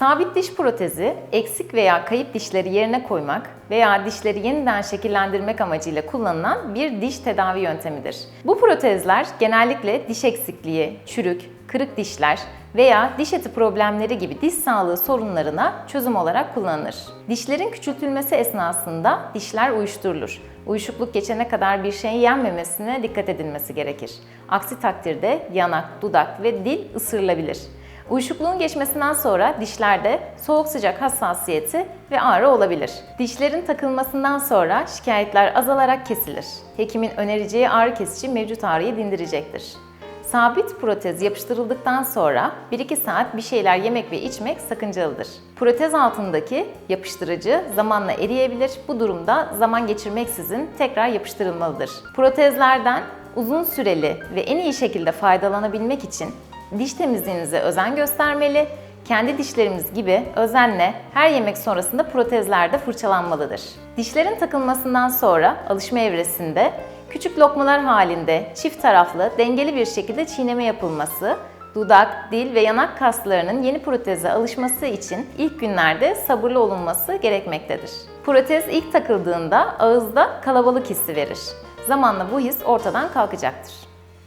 Sabit diş protezi, eksik veya kayıp dişleri yerine koymak veya dişleri yeniden şekillendirmek amacıyla kullanılan bir diş tedavi yöntemidir. Bu protezler genellikle diş eksikliği, çürük, kırık dişler veya diş eti problemleri gibi diş sağlığı sorunlarına çözüm olarak kullanılır. Dişlerin küçültülmesi esnasında dişler uyuşturulur. Uyuşukluk geçene kadar bir şeyin yenmemesine dikkat edilmesi gerekir. Aksi takdirde yanak, dudak ve dil ısırılabilir. Uyuşukluğun geçmesinden sonra dişlerde soğuk sıcak hassasiyeti ve ağrı olabilir. Dişlerin takılmasından sonra şikayetler azalarak kesilir. Hekimin önereceği ağrı kesici mevcut ağrıyı dindirecektir. Sabit protez yapıştırıldıktan sonra 1-2 saat bir şeyler yemek ve içmek sakıncalıdır. Protez altındaki yapıştırıcı zamanla eriyebilir. Bu durumda zaman geçirmeksizin tekrar yapıştırılmalıdır. Protezlerden uzun süreli ve en iyi şekilde faydalanabilmek için diş temizliğinize özen göstermeli, kendi dişlerimiz gibi özenle her yemek sonrasında protezler de fırçalanmalıdır. Dişlerin takılmasından sonra alışma evresinde küçük lokmalar halinde çift taraflı dengeli bir şekilde çiğneme yapılması, dudak, dil ve yanak kaslarının yeni proteze alışması için ilk günlerde sabırlı olunması gerekmektedir. Protez ilk takıldığında ağızda kalabalık hissi verir. Zamanla bu his ortadan kalkacaktır.